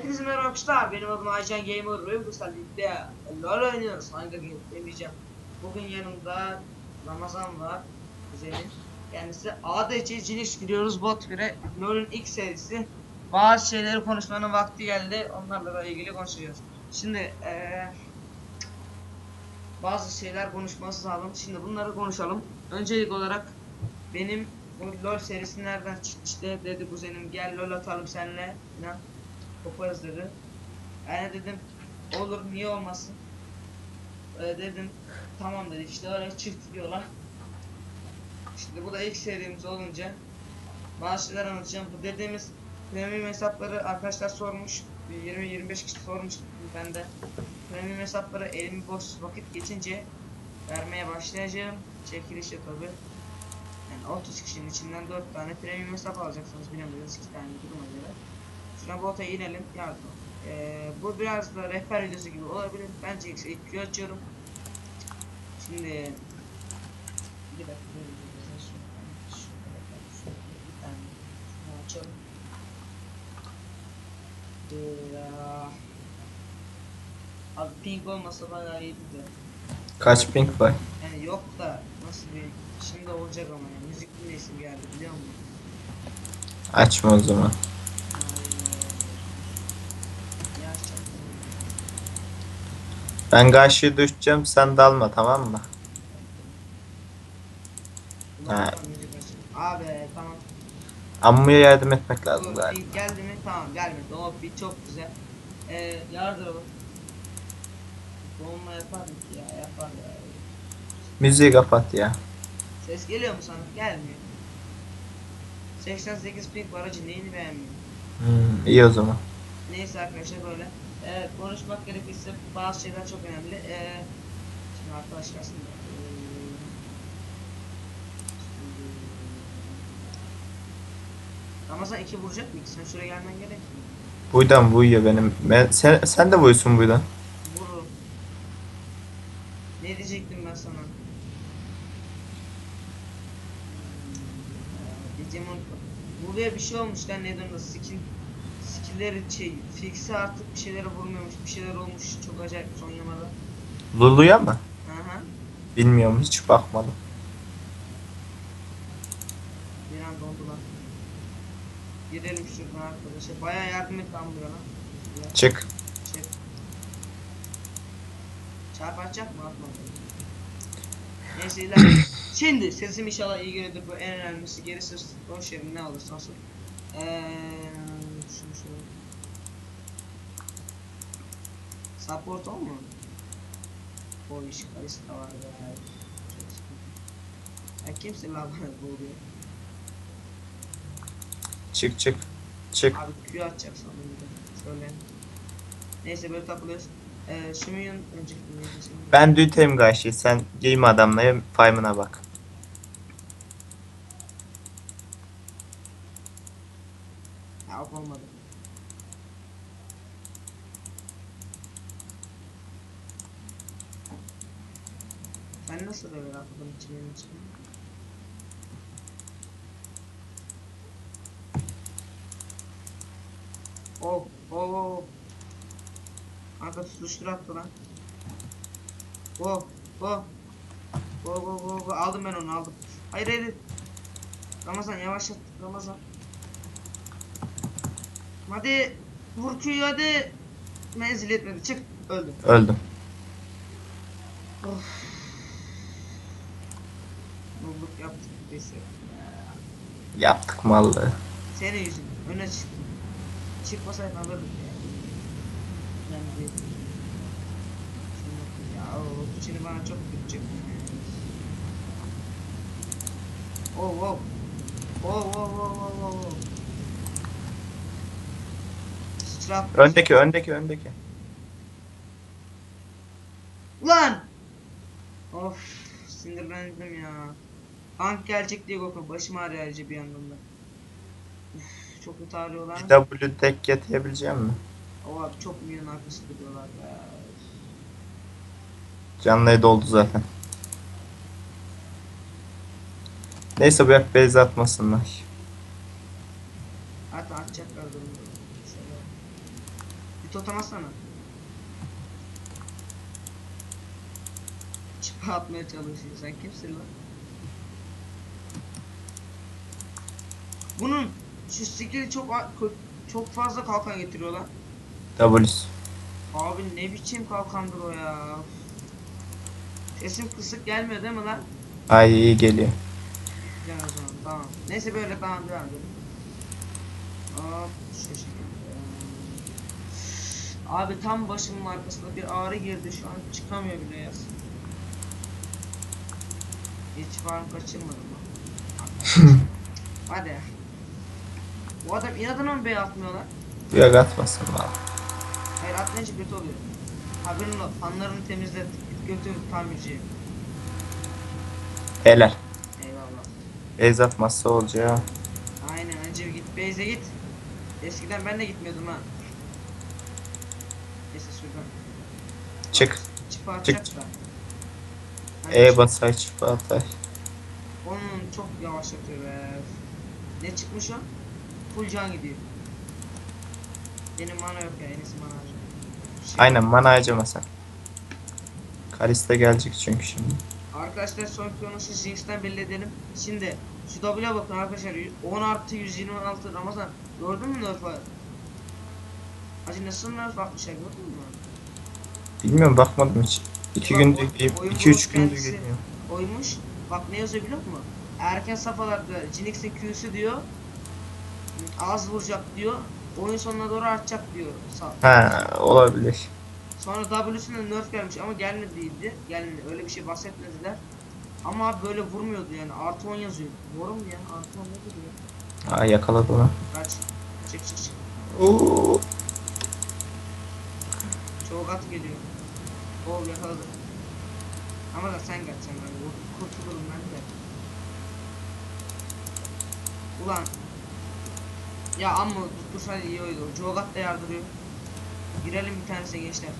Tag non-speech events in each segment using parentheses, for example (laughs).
Hepinize merhaba arkadaşlar. Benim adım Aycan Gamer bu birlikte LoL oynuyoruz. Hangi game demeyeceğim. Bugün yanımda Ramazan var. Kuzenim. Kendisi ADC Ciniş gidiyoruz bot 1'e. LoL'ün ilk serisi. Bazı şeyleri konuşmanın vakti geldi. Onlarla da ilgili konuşacağız. Şimdi eee bazı şeyler konuşması lazım. Şimdi bunları konuşalım. Öncelik olarak benim bu LoL serisi nereden çıktı işte dedi kuzenim gel LoL atalım seninle falan koparız dedi. De dedim olur niye olmasın. Öyle dedim tamam dedi işte öyle çıktı diyorlar. Şimdi bu da ilk serimiz olunca bazı şeyler anlatacağım. Bu dediğimiz premium hesapları arkadaşlar sormuş. 20-25 kişi sormuş ben de. Premium hesapları elimi boş vakit geçince vermeye başlayacağım. Çekilişe tabi. Yani 30 kişinin içinden 4 tane premium hesap alacaksınız bilemiyoruz 2 tane duruma göre. Bota inelim yardım. Ee, bu biraz da rehber videosu gibi olabilir. Bence ilk video açıyorum. Şimdi bir dakika açalım. Abi ping olmasa bayağı iyiydi de. Kaç ping var? Yani yok da nasıl bir şimdi olacak ama ya. Müzik dinleyesim geldi biliyor musun? Açma o zaman. Ben karşıya düşeceğim sen dalma tamam mı? Ha. Abi tamam. Ammuya yardım etmek lazım galiba. geldi mi? Tamam gelmedi. O bir çok güzel. Ee, yardıralım. Dolma yapar mı ki ya? Yapar ya. Müziği kapat ya. Ses geliyor mu sana? Gelmiyor. 88 ping var acı neyini beğenmiyor. Hmm, iyi o zaman. Neyse arkadaşlar böyle. Ee, konuşmak gerekirse bazı şeyler çok önemli. Ee, şimdi arkadaşlar aslında. ee, şimdi- Ramazan 2 vuracak mı? Sen şuraya gelmen gerek mi? Buydan buyuyor benim. Ben, sen, sen de buysun buydan. Vururum. Ne diyecektim ben sana? Unuttum. Buraya bir şey olmuş lan neden o skill skill'leri şey fix'i artık bir şeylere vurmuyormuş bir şeyler olmuş çok acayip son yamada. Lulu'ya mı? Aha. Bilmiyorum hiç bakmadım. Bir an dondular. Gidelim şuradan arkadaşlar. Bayağı yardım et lan buraya lan. Çık. Çek. Çarpacak mı atmadı. Neyse ilerle. (coughs) Şimdi sesim inşallah iyi geliyordur bu en önemlisi. Gerisi boş yerin ne olursa olsun. Eee şunu şöyle. Support o mu? O iş karışık da var ya. Sıkıntı. Ya kimse la bana bu oluyor. Çık çık. Çık. Abi Q atacak de. Şöyle. Neyse böyle takılıyoruz. Eee Şimiyun önceki? Ben düğüteyim karşıyı. Sen giyme adamla faymına bak. Ya olmadı. Sen nasıl böyle atladın içimin içine? Oh, oh. Kanka tutuştur attı lan. Oh, oh. Oh, oh, oh, oh. Aldım ben onu aldım. Hayır hayır. Ramazan yavaşlat Ramazan. Hadi vur Q'yu hadi. Menzil etmedi. Çık. Öldüm. Öldüm. Of. Yaptık neyse. Yaptık mallı. Senin yüzün öne çıktım. Çıkmasaydın alırdım ya. Değil. Şunu- Ya o şimdi bana çok gidecek. Oh oh. Oh oh oh oh oh oh. Öndeki öndeki öndeki. Ulan! Of sinirlendim ya. Tank gelecek diye korkuyorum. Başım ağrıyor ayrıca bir yandan da. Çok kötü ağrıyorlar. W tek yatabilecek mi? O abi çok milyon arkası duruyorlar ya. Canlıya doldu zaten. Neyse bu hep base atmasınlar. Hatta atacaklar durumda. Bir totem atsana. Çıpa atmaya çalışıyor. Sen kimsin lan? Bunun şu skill'i çok çok fazla kalkan getiriyor lan. W's. Abi ne biçim kalkandır o ya. Sesim kısık gelmiyor değil mi lan? Ay iyi geliyor. Güzel o zaman tamam. Neyse böyle tamam devam edelim. Hop. Abi tam başımın arkasında bir ağrı girdi şu an çıkamıyor bile yaz. Hiç farm kaçırmadım. (laughs) Hadi. Bu adam inadına mı bey atmıyorlar? Yok atmasın lan. Hayır atlayınca kötü oluyor. Haberin ol. Fanlarını temizlet. Götür tamirciye. Helal. Eyvallah. Beyz atmazsa olacağı. Aynen önce bir git Beyze git. Eskiden ben de gitmiyordum ha. Neyse şuradan. Çık. Çıpa atacak Çık. da. Hani E basay çıpa atay. Onun çok yavaşlatıyor be. Ne çıkmış o? Full can gidiyor. Benim mana yok ya en iyisi mana harcayayım. Şey- Aynen mana harcama sen. Kalista gelecek çünkü şimdi. Arkadaşlar son konusu Jinx'ten belli edelim. Şimdi şu W'ye bakın arkadaşlar 10 artı 126 Ramazan gördün mü nerf'ı? Hacı nasıl nerf atmışlar gördün mü? Bilmiyorum bakmadım hiç. 2 Bak, gündür, oyun 2-3 bulup gündür kendisi- geliyor. Koymuş. Bak ne yazıyor biliyor musun? Erken safhalarda Jinx'in Q'su diyor. Az vuracak diyor. Oyun sonuna doğru artacak diyor. Sağ. Ha olabilir. Sonra W'sine nerf gelmiş ama gelmediydi. Gelmedi. Öyle bir şey bahsetmediler. Ama abi böyle vurmuyordu yani. Artı 10 yazıyor. Doğru mu ya? Artı 10 ne diyor? Aa yakaladı lan. Kaç. Çık çık çık. Oo. Çok at geliyor. O yakaladı. Ama da sen kaç sen ben. Kurtulurum ben de. Ulan. Ya amma tuttursaydı iyi oydu. Jogat da yardırıyor. Girelim bir tanesine gençler.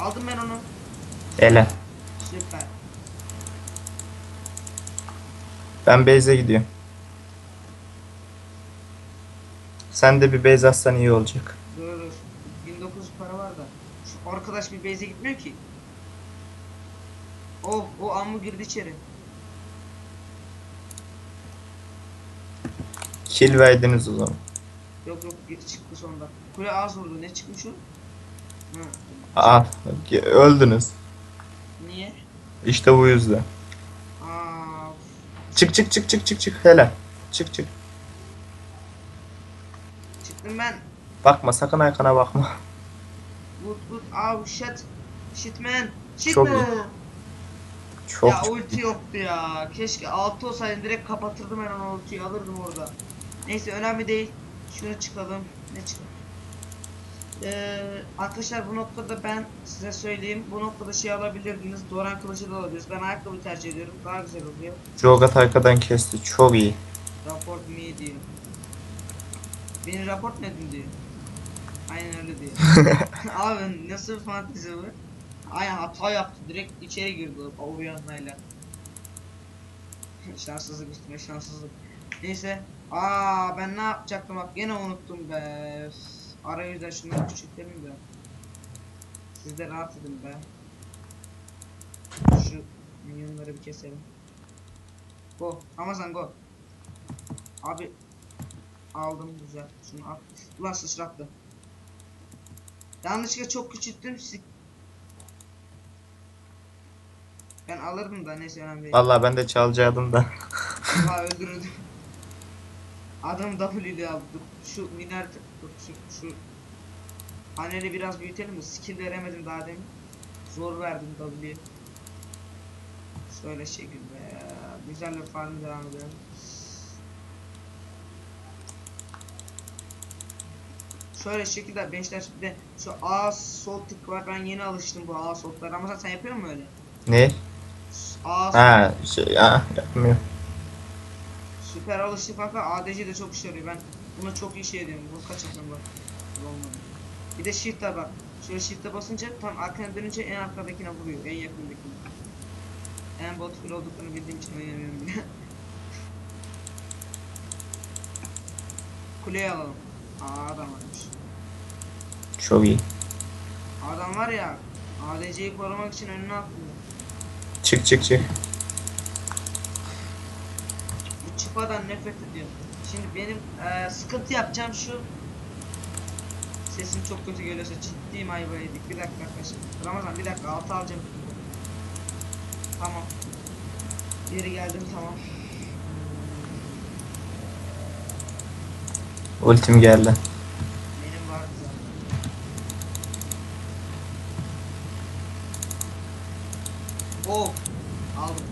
Aldım ben onu. Helal. Süper. Ben Beyze gidiyorum. Sen de bir Beyze atsan iyi olacak. Dur. 1900 para var da. Şu arkadaş bir base'e gitmiyor ki. Oh o ammu girdi içeri. Kill verdiniz o zaman. Yok yok geri çıktı sonunda. Kule az vurdu. Ne çıkmış o? Hı. Aa öldünüz. Niye? İşte bu yüzden. Aa, Çık çık çık çık çık çık helal. Çık çık. çıktım ben. Bakma sakın arkana bakma. Good good. Oh shit. Shit man. Shit Çok man. iyi. Çok ya ulti yoktu ya. Keşke 6 olsaydı direkt kapatırdım ben onu ultiyi alırdım orada. Neyse önemli değil. Şunu çıkalım. Ne çıkalım? Ee, arkadaşlar bu noktada ben size söyleyeyim. Bu noktada şey alabilirdiniz. Doran kılıcı da alabiliriz. Ben ayakkabı tercih ediyorum. Daha güzel oluyor. Jogat arkadan kesti. Çok iyi. Raport me diyor. Beni raport mu edin diyor. Aynen öyle diyor. (laughs) Abi nasıl bir fantezi bu? Aynen hata yaptı. Direkt içeri girdi o yanmayla. (laughs) şanssızlık üstüne şanssızlık. Neyse. Aa ben ne yapacaktım bak gene unuttum be. Arayüzden şunları küçültelim de. Siz de rahat edin be. Şu minyonları bir keselim. Go. Ramazan go. Abi aldım güzel. Şunu at. Ulan sıçrattı. Yanlışlıkla çok küçülttüm. Ben alırdım da neyse önemli değil. Vallahi ben de çalacaktım da. Vallahi öldürürdüm. Adam W ile aldı. Şu miner şu, şu paneli biraz büyütelim mi? Skill veremedim daha demin. Zor verdim W'ye. Şöyle şekilde. Güzel bir farm devam edelim. Şöyle şekilde gençler bir de şu A sol tık var ben yeni alıştım bu A sol tıklara ama sen yapıyor musun öyle? Ne? A Ha şey ha yapmıyor. Süper alıştı kanka ADC de çok işe yarıyor. Ben buna çok iyi şey ediyorum. Bunu kaçırdım bak. Bir de shift'e bak. Şöyle shift'e basınca tam arkana dönünce en arkadakine vuruyor. En yakındakine. En bot full olduklarını bildiğim için oynamıyorum bile. (laughs) Kuleyi alalım. Aa adam varmış. Çok iyi. Adam var ya ADC'yi korumak için önüne atlıyor. Çık çık çık. Bu çıpadan nefret ediyorum. Şimdi benim eee, sıkıntı yapacağım şu. Sesim çok kötü geliyorsa ciddiyim ayva yedik. Bir dakika arkadaşlar. Ramazan bir dakika altı alacağım. Tamam. Geri geldim tamam. Ultim geldi. Benim vardı zaten. Oh! Aldım.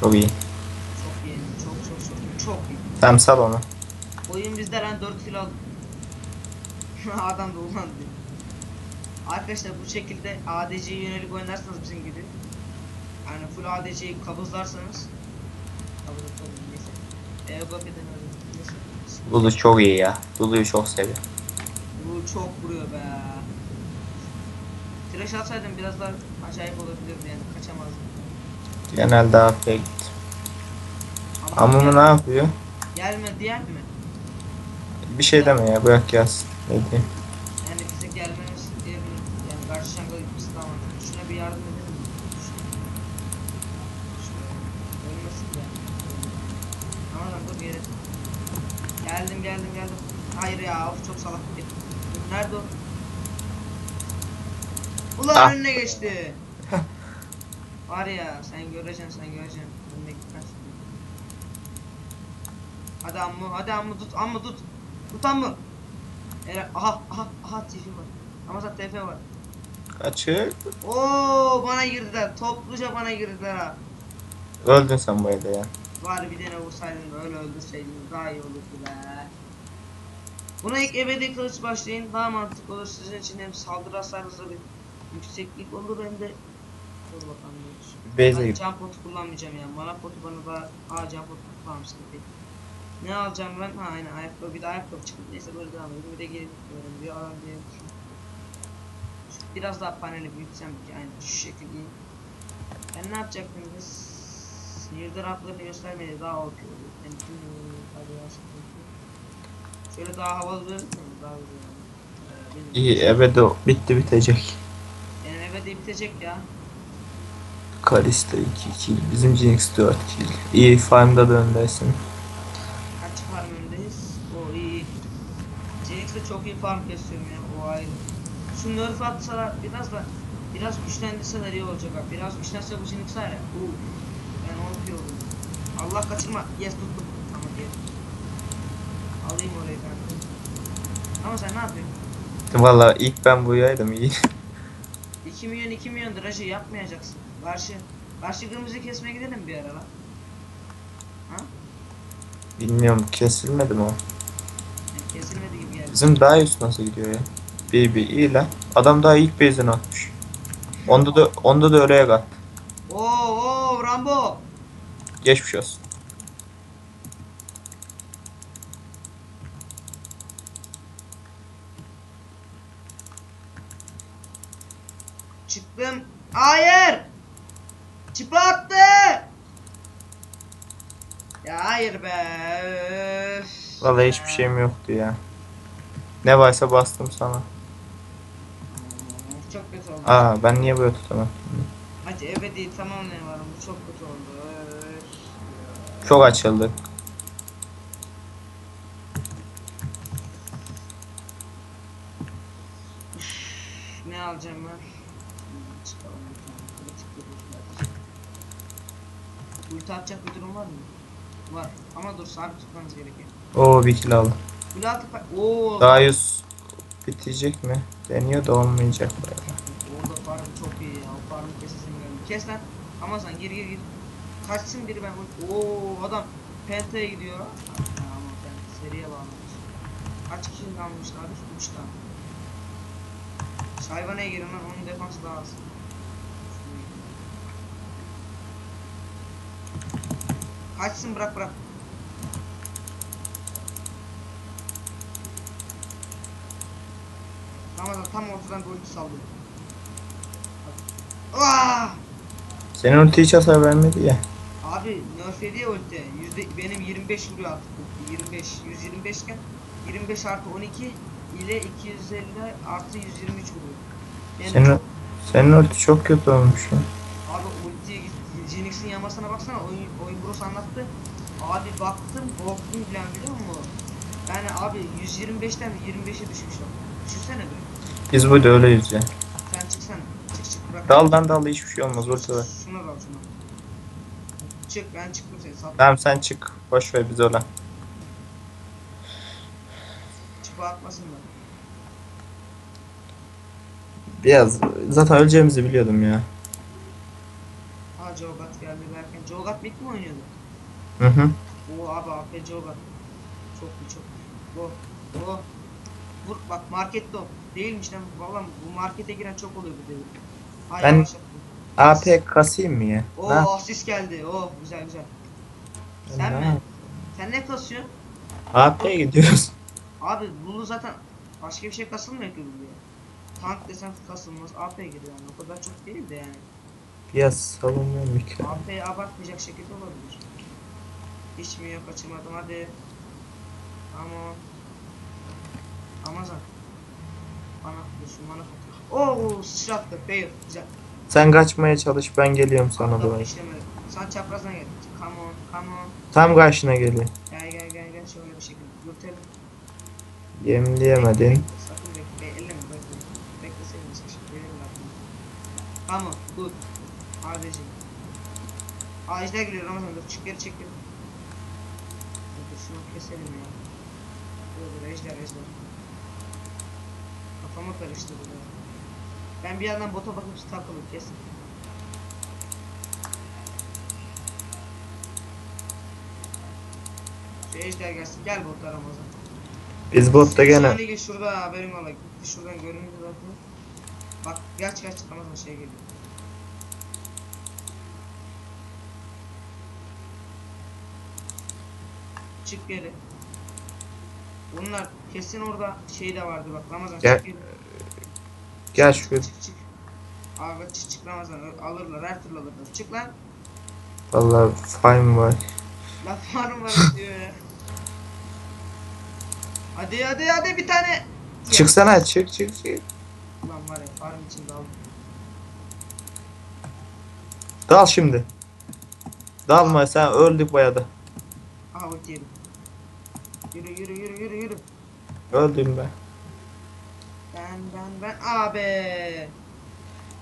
Çok iyi. Çok iyi. Çok çok çok çok iyi. Tamam sal onu. Oyun bizde ben 4 kilo aldım. (laughs) Adam da ulan diyor. Arkadaşlar bu şekilde ADC'ye yönelik oynarsanız bizim gibi. Yani full ADC'yi kabızlarsanız. Kabız kabız neyse. Eee bakın öyle. Neyse. Lulu çok iyi ya. Lulu'yu çok seviyorum. Bu çok vuruyor be. Trash atsaydım biraz daha acayip olabilirdi yani kaçamazdım. Genelde AFK'ye gitti. Ama gel- ne yapıyor? Gelme diyen mi? Bir şey deme ya bırak gelsin. Ne diyeyim? Yani bize gelmemiz diyebilir. Yani karşı şanga gitmesi mantıklı. Şuna bir yardım edelim mi? Şuna. Ölmesin ya. Ama lan dur geri. Geldim geldim geldim. Hayır ya of çok salak. Nerede o? Ulan Ah. önüne geçti. Var ya sen göreceksin sen göreceksin. Önüne gitmez. Hadi ammu hadi ammu tut ammu tut. Tut ammu. Eren aha aha aha TF var. Ama zaten TF var. Kaçır. Oo bana girdiler. Topluca bana girdiler ha. Öldün sen bu evde ya. Var bir tane vursaydın da öyle öldürseydin daha iyi olurdu be. Buna ilk ebedi kılıç başlayın daha mantıklı olur sizin için hem saldırı hasarınızda bir yükseklik olur hem de Dur bakalım. Beyze Ben can potu kullanmayacağım ya. Mana potu bana daha... Aa potu tamam sıkıntı değil. Ne alacağım ben? Ha aynen ayakkabı bir de ayakkabı çıktı. Neyse devam edelim. Bir de geri gidiyorum. Bir alan diye Biraz daha paneli büyütsem ki aynen şu şekilde. Ben ne yapacaktım biz? Sihirde raplarını göstermedi daha OP olur. Yani, yok. Şöyle daha havalı bir daha güzel. yani. Ee, İyi ebedi o. Bitti bitecek. Benim eve de bitecek ya. Kalista 2 kill. Bizim Jinx 4 kill. İyi farmda da öndesin. Kaç farm öndeyiz? O iyi. Jinx'le çok iyi farm kesiyorum ya. O ayrı. Şu nerf atsalar biraz da biraz güçlendirseler iyi olacak abi. Biraz güçlense bu Jinx var ya. Uu. Ben onu diyorum. Allah kaçırma. Yes tuttum. Tamam gel. Alayım orayı kanka. Ama sen ne yapıyorsun? Valla ilk ben buyaydım iyi. (laughs) 2 milyon 2 milyon liracı yapmayacaksın. Karşı karşı kırmızı kesmeye gidelim bir ara lan. Ha? Bilmiyorum kesilmedi mi o? Yani kesilmedi. Bizim daha üst nasıl gidiyor ya? İyi lan. Adam daha ilk base'ini atmış. Onda da onda da oraya kat. Oo oo Rambo. Geçmiş olsun. Çıktım. Hayır. Çıplattı. Ya hayır be. Öf. Vallahi hiçbir şeyim yoktu ya. Ne varsa bastım sana. Of, Çok kötü oldu. Aa ben niye böyle tutamadım? Hadi eve değil tamamlayalım. Bu çok kötü oldu. Çok açıldı. Ne alacağım ben? Çıkalım bir tane. Kritik bir buzlar. Ulti atacak bir durum var mı? Var. Ama dur sabit tutmanız gerekiyor. Oo bir kill aldım. Atıp... Oo. Daha yüz bitecek mi? Deniyor da olmayacak. Orada farm çok iyi ya. O farmı kesesin geldi. Kes lan. Ama sen gir gir gir. Kaçsın biri ben. Oo adam Penta'ya gidiyor. Ama Penta seriye bağlamış. Kaç kişi kalmış abi? 3 tane. Şayvana'ya girin lan onun defansı daha az. Kaçsın bırak bırak. Ramazan tam ortadan bir ulti saldı. Ah! Senin ulti hiç hasar vermedi ya. Abi Abi nerf ediyor ulti. Yüzde, benim 25 vuruyor artık. ulti. 25. 125 iken 25 artı 12 ile 250 artı 123 vuruyor. Yani Senin, çok- senin ulti çok kötü olmuş ya. Abi ultiye git. Jinx'in yamasına baksana. Oyun, oyun bros anlattı. Abi baktım korktum bilen biliyor musun? Yani abi 125'ten 25'e düşmüşler. Düşünsene be. Biz burada öyleyiz ya. Sen çıksana. Çık çık bırak. Daldan dal hiçbir şey olmaz var. Şuna dal şuna. Çık ben çıktım seni sat. Tamam sen çık. Boş ver biz öyle. Çıpa atmasınlar. Biraz zaten öleceğimizi biliyordum ya. Ha Jogat geldi derken. Jogat mid mi oynuyordu? Hı hı. Oo abi AP Jogat. Çok iyi çok iyi. Go. Go. Vur bak markette o. Değilmiş lan. Valla bu markete giren çok oluyor bu devir. Ha, Ben- yavaş yap. AP kasayım mı ya? Oo yap- asist geldi. Oo güzel güzel. Sen ne mi? Sen ne kasıyorsun? AP gidiyoruz. Abi bunu zaten başka bir şey kasılmıyor ki buraya. Tank desen kasılmaz. AP giriyor yani. O kadar çok değil de yani. Biraz savunmuyorum bir kere. AP'yi abartmayacak şekilde olabilir. Hiç mi yok açamadım hadi. Tamam. Ramazan. Bana dur şu bana Oo sıçrattı. Fail. Güzel. Sen kaçmaya çalış ben geliyorum sana Atladım, doğru. işlemedi. Sen çaprazdan gel. Come on, come on. Tam karşına geliyor. Gel gel gel gel şöyle bir şekilde. Yürütelim. Yemleyemedin. Sakın bekle. Elleme bekle. Bekleseydin sen şimdi. Verin aklını. Tamam. Good. Adeciğim. Aa ejder geliyor Ramazan dur. Çık geri çek geri. Dur şunu keselim ya. Dur dur ejder ejder. Kafama karıştı bu da. Ben bir yandan bota bakıp takılıp kesin. Şu ejder gelsin. Gel bota Ramazan. Biz botta gene Saniye şurada haberim ola. Gitti şuradan göründü zaten. Bak geç geç Ramazan şey geliyor. Çık geri. Bunlar kesin orada şey de vardı bak Ramazan Gel. çık gel Çık, şu Çık çık. Abi çık çık Ramazan alırlar her türlü alırlar. Çık lan. vallahi fine var. Laf var mı var diyor ya. Hadi hadi hadi bir tane. Çıksana çık çık çık. Lan var ya farm için daldım. Dal şimdi. Dalma sen öldük bayadı. Aha bak yedim. Yürü yürü yürü yürü yürü. Öldüm ben. Ben ben ben abi.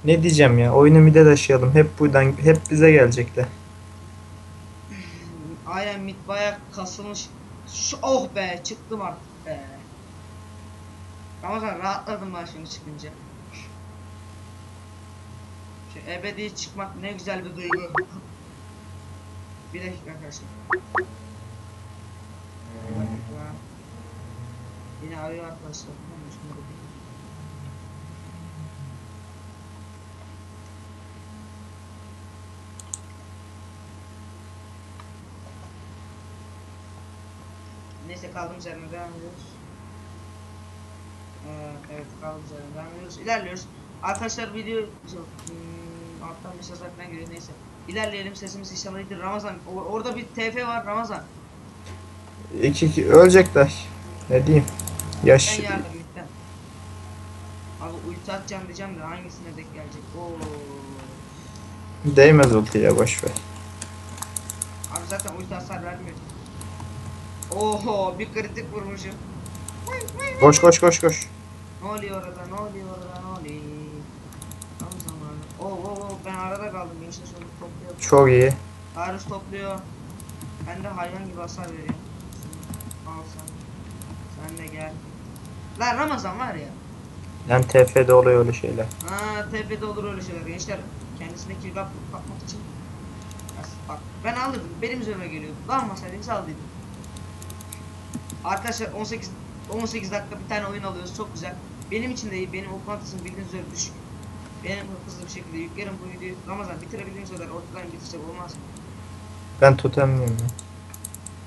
Ne diyeceğim ya oyunu mide taşıyalım. Hep buradan hep bize gelecekler. Aynen mid baya kasılmış. Şu oh be çıktım artık be. Ramazan rahatladım ben şimdi çıkınca. Şu ebedi çıkmak ne güzel bir duygu. bir dakika arkadaşlar. Bir. Yine arıyor arkadaşlar. Bir- Neyse kaldığımız yerden devam ediyoruz. Ee, evet kaldığımız yerden devam ediyoruz. İlerliyoruz. Arkadaşlar video yok, hmm, alttan mesajlar falan geliyor neyse. İlerleyelim sesimiz inşallah iyidir. Ramazan orada bir TF var Ramazan. İki, iki ölecekler. Ne diyeyim? Yaş Ben yardım bitten. Abi ulti atacağım diyeceğim de hangisine denk gelecek? Oo. değmez ultiye boş ver. Abi zaten ulti hasar vermiyor. Oho bir kritik vurmuşum. Koş koş koş koş. Ne oluyor orada? Ne oluyor orada? Ne oluyor? Tam zamanı. Oo oo oo ben arada kaldım. Gençler şöyle topluyor. Çok iyi. Darius topluyor. Ben de hayvan gibi hasar veriyorum. Al sen. Sen de gel. Lan Ramazan var ya. Hem TF'de oluyor öyle şeyler. Ha tepede olur öyle şeyler. Gençler kendisine kill kap kapmak için. Bak ben alırdım. Benim üzerime geliyordu. Dalmasaydım saldıydım. Arkadaşlar 18 18 dakika bir tane oyun alıyoruz. Çok güzel. Benim için de iyi. Benim hızım bildiğiniz üzere düşük. Benim hızlı bir şekilde yüklerim bu videoyu. Ramazan bitirebildiğiniz kadar ortadan bitirsek olmaz mı? Ben totemliyim ya.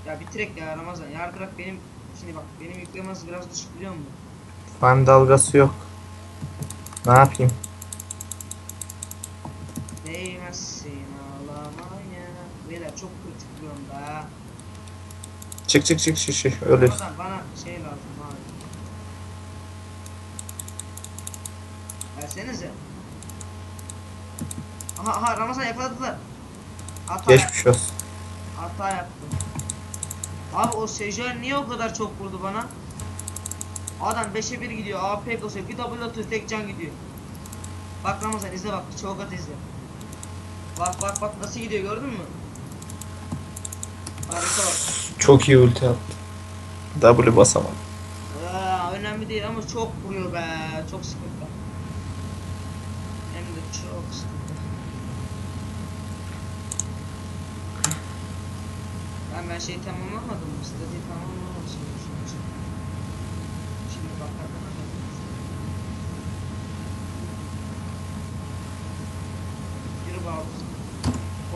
Ya bitirek ya Ramazan. Yardırak benim şimdi bak benim yükleme hızı biraz düşük biliyor musun? Farm dalgası yok. Ne yapayım? Değmezsin ağlamaya. Beyler çok kritik vuruyorum be. Çık çık çık çık çık. Öyle. Ramazan bana şey lazım abi. Versenize. Aha aha Ramazan yakaladılar. Hata Geçmiş olsun. Hata yaptım. Abi o Sejuani niye o kadar çok vurdu bana? Adam 5'e 1 gidiyor. AP basıyor. Bir double atıyor. Tek can gidiyor. Bak Ramazan izle bak. Çok at izle. Bak bak bak nasıl gidiyor gördün mü? Harika bak. Çok iyi ulti attı. W basamadım. Aa, önemli değil ama çok vuruyor be. Çok sıkıntı. Hem de çok sıkıntı. Ben ben şey tamamlamadım mı? Statiği tamamlamamışım. Şimdi bakalım. Yürü bağlı.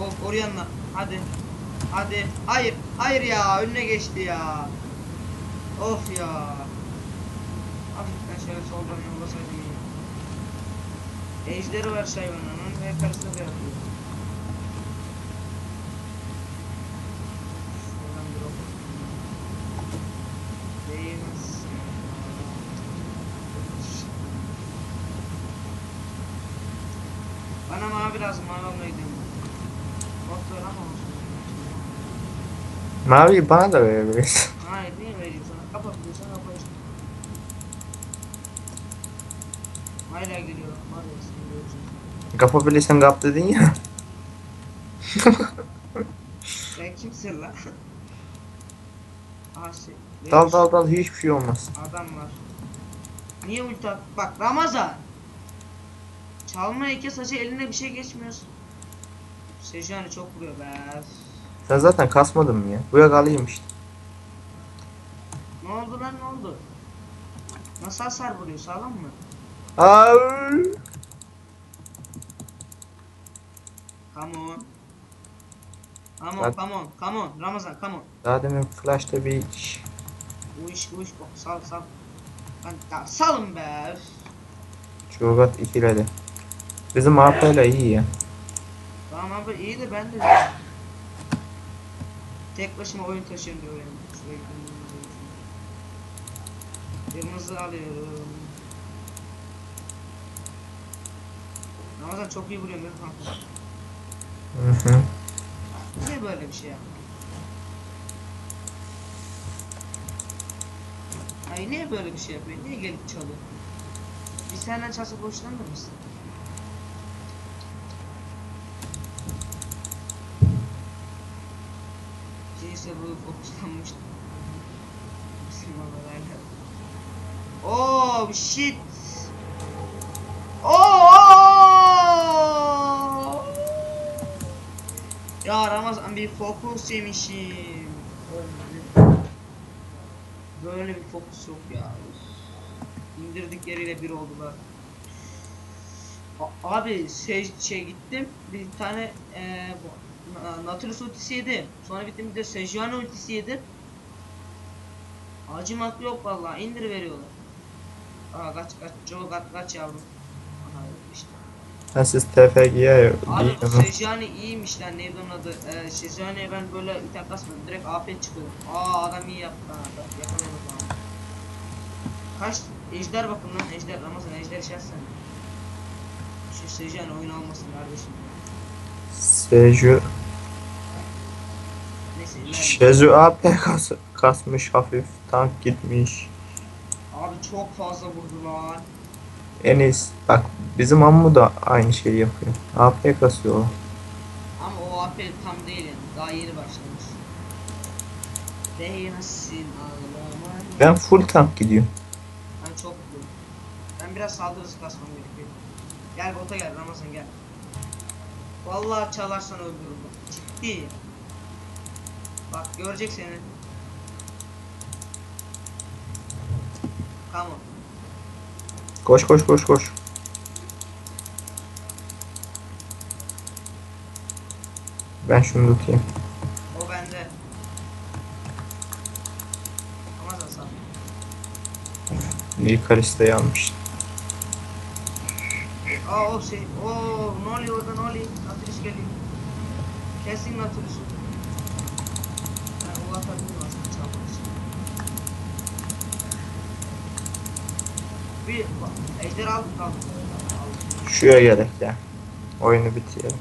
Of Orianna. Hadi. Hadi. Hayır. Hayır ya. Önüne geçti ya. Of ya. Hafiften şöyle soldan yollasaydım iyi. Ejderi var Şayvan'ın ve karşısında da yapıyor. Şuradan bir ok. Değmez. Bana mavi lazım, mavi almaya gidiyorum. Doktor ama olsun. Mavi bana da verebiliriz. Hayır, niye vereyim sana? Kapat diyorsan kapat işte. Hala geliyor. Var ya, sen göreceksin. Kapabilirsen kap dedin ya. (laughs) Sen kimsin lan? Aha şey. Dal dal dal hiçbir şey olmaz. Adam var. Niye ulti at? Bak Ramazan. Çalma eke saçı eline bir şey geçmiyorsun. Sejuani çok vuruyor be. Sen zaten kasmadın mı ya? Buraya kalayım işte. Ne oldu lan ne oldu? Nasıl hasar vuruyor sağlam mı? Aa, Come on. Come on, Bak. come on, come on. Ramazan, come on. Daha demin flash'ta bir iş. Uş, uş, oh, sal, sal. Lan ya salın be. üf. İkiledi. Bizim AP ile iyi ya. Tamam abi iyi de ben de tek başıma oyun taşıyorum diyor yani. Sürekli Kırmızı alıyorum. Ramazan çok iyi vuruyor değil mi kanka? Hı hı. Niye böyle bir şey yaptın? Ay niye böyle bir şey yapıyor? Niye gelip çalıyor? Biz senden çalsa hoşlanır mısın? Neyse bu fokuslanmıştı. Bizim. Oh shit. Oh! Ya Ramazan bir fokus yemişim. Böyle bir fokus yok ya. İndirdik yeriyle bir oldular. Abi şey, şey gittim bir tane eee bu Nautilus ultisi yedim. Sonra bittim bir de Sejuani ultisi yedim. Acımak yok vallahi indir veriyorlar. Aa kaç kaç Joe kaç kaç yavrum. Aha işte. Ha siz TFG'ye Abi bu. Sejuani iyiymiş lan neydi onun adı? Ee, Sejuani'ye ben böyle item kasmadım. Direkt AP çıkıyordum. Aa adam iyi yaptı ha. Bak, Yakalayamadım abi. Kaç ejder bakın lan ejder Ramazan ejder şey sen. Şu Sejuani oyun almasın kardeşim. Seju. Şezu AP kas kasmış hafif. Tank gitmiş. Abi çok fazla vurdular. En iyisi. Bak bizim Ammu da aynı şeyi yapıyor. AP kasıyor. o. Ama o AP tam değil yani. Daha yeni başlamış. Değmesin ağlamaya. Ben full tank gidiyorum. Ben çok mutluyum. Ben biraz saldırısı kasmam gerekiyor. Gel bota gel Ramazan gel. Vallahi çalarsan öldürürüm. Ciddi. Bak görecek seni. Come on. Koş koş koş koş. Ben şunu tutayım. O bende. Ramazan sağ. İyi Kalista'yı almış. Aa o şey. Oo ne oluyor orada ne oluyor? Geliyor. Kesin Nautilus. Ben ulaşabilirim aslında çalmak için. Bir ejder. Şuraya gerek ya. Oyunu bitirelim.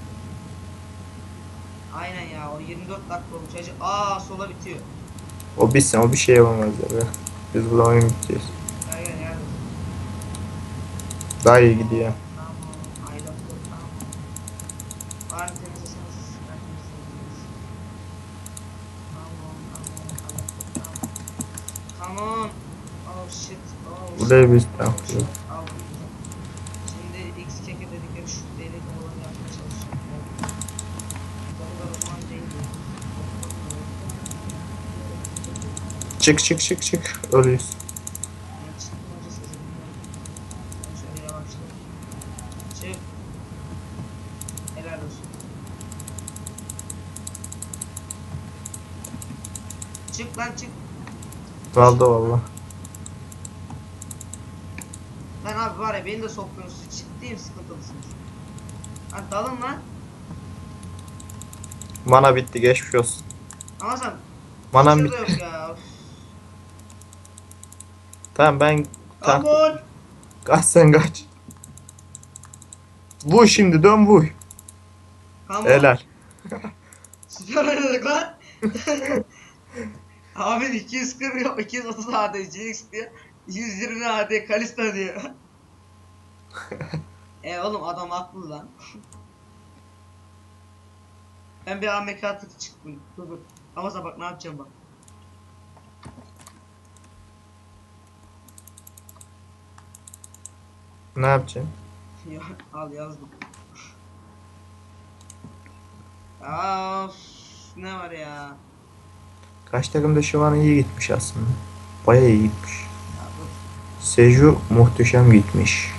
Aynen ya o 24 dakika olmuş. Ejder- Aa sola bitiyor. O bitsin o bir şey yapamaz ya. Biz burada oyun. Gel gel gel. Daha iyi gidiyor. Tamam. Ayda dur tamam. Var mı temizleseniz? Ben temizleyeyim. Tamam tamam. Tamam. Come on. Oh shit. Oh shit. Burayı biz Oh takıyoruz. shit. Al. Şimdi X keke dedikleri şu deli olanı yapmaya çalışacağım. Tabii da o zaman değil. Çık çık çık çık. Ölüyoruz. Sizi dinliyorum. Ben şöyle yavaşlayayım. Çık. Helal olsun. Çık lan çık. Kaldı valla. Lan abi var ya beni de sokmuyorsunuz. Ciddiyim sıkıntılısınız. Lan dalın lan. Mana bitti geçmiş olsun. Ama sen Manam şurada bitti. yok ya. Üf. Tamam ben tak. on. Kaç sen kaç. Vuy şimdi dön vuy. On. Helal. (laughs) Süper oynadık lan. (laughs) Abi 240 yok 230 AD GX diyor. 120 AD Kalista diyor. E oğlum adam haklı lan. ben bir AMK atıp çıktım. Dur dur. Ama bak ne yapacağım bak. Ne yapacaksın? Ya, al yazdım. Of, ne var ya? Kaç takımda şu an iyi gitmiş aslında. Baya iyi gitmiş. Seju muhteşem gitmiş.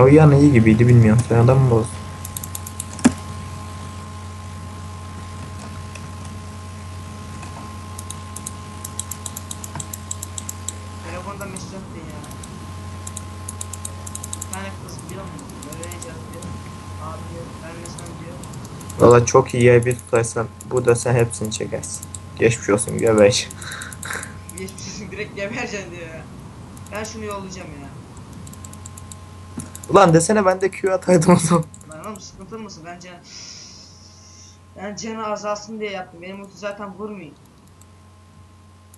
O yan iyi gibiydi bilmiyorum. Sen adam mı bozdun? Telefonda mesaj attın ya. Bir tane kız biliyor musun? Böyle mesaj atıyor. Abi diyor, diyor. Valla çok iyi yay bir tutarsan burada sen hepsini çekersin. Geçmiş olsun geber. Geçmişsin direkt gebereceksin diyor ya. Ben şunu yollayacağım ya. Ulan desene ben de Q ataydım o zaman. Lan oğlum sıkıntılı mısın? Bence ben canı azalsın diye yaptım. Benim ulti zaten vurmuyor.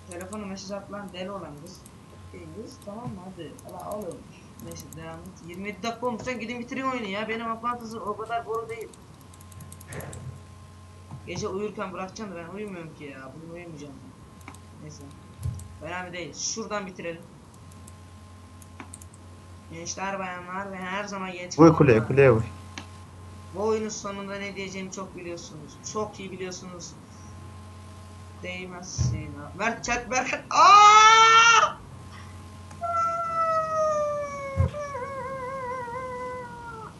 Telefona mesaj at lan deli olan kız. Kız tamam mı hadi. Hala oğlum. Neyse devam et. 27 dakika olmuş sen gidin bitireyim oyunu ya. Benim aklant hızı o kadar boru değil. Gece uyurken bırakacağım da ben uyumuyorum ki ya. Bugün uyumayacağım. Neyse. Önemli değil. Şuradan bitirelim. Gençler bayanlar ve her zaman genç kalanlar. kuleye kuleye vuy. Bu oyunun sonunda ne diyeceğimi çok biliyorsunuz. Çok iyi biliyorsunuz. Değmezsin. ha. Mert chat Berkan. Aa!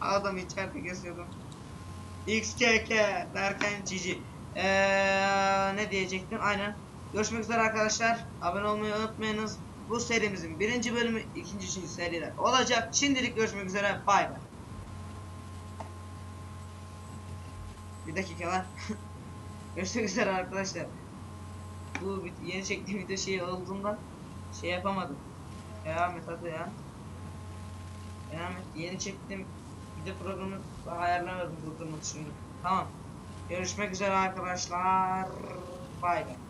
Adam içeride kesiyordum. XKK Berkan Cici. Ee, ne diyecektim? Aynen. Görüşmek üzere arkadaşlar. Abone olmayı unutmayınız. Bu serimizin birinci bölümü ikinci seriler olacak. Şimdilik görüşmek üzere. Bay bay. Bir dakika lan. (laughs) Görüşmek üzere arkadaşlar. Bu yeni çektiğim video şey olduğundan şey yapamadım. Devam et hadi ya. Devam et. Yeni çektiğim video programı ayarlamadım durdurmak için. Tamam. Görüşmek üzere arkadaşlar. Bay bay.